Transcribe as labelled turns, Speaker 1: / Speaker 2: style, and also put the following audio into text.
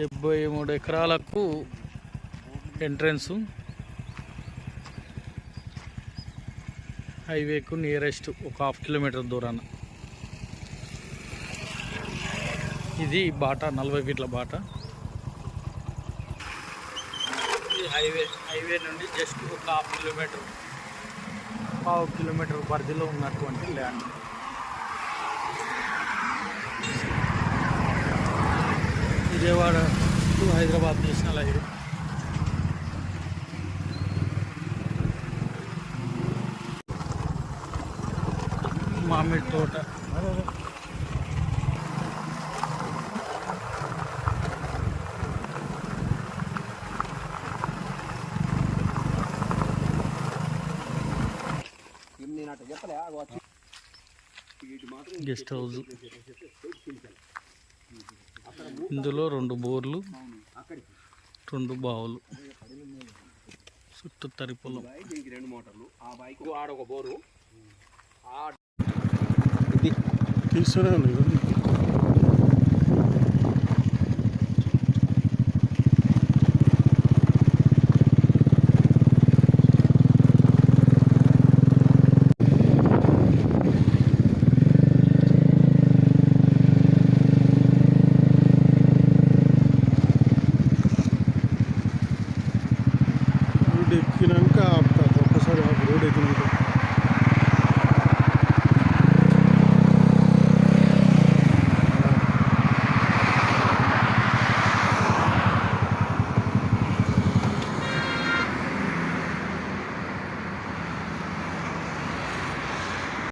Speaker 1: డెబ్బై మూడు ఎకరాలకు ఎంట్రన్స్. హైవేకు నియరెస్ట్ ఒక హాఫ్ కిలోమీటర్ దూరాన. ఇది బాట నలభై ఫీట్ల బాట. హైవే హైవే నుండి జస్ట్ ఒక హాఫ్ కిలోమీటర్ పావు కిలోమీటర్ పరిధిలో ఉన్నటువంటి land. Vijayawada to Hyderabad national highway మామిడి తోట గెస్ట్ హౌస్ ఇందులో రెండు బోర్లు రెండు బావులు. చుట్టూ తరి పొలం.
Speaker 2: రెండు మోటార్లు. ఆ బైక్ ఆడ ఒక బోరు.
Speaker 3: తీస్తూనే ఉంది రోడ్ ఎక్కినాక ఒకసారి ఆ రోడ్ ఎక్కినాక.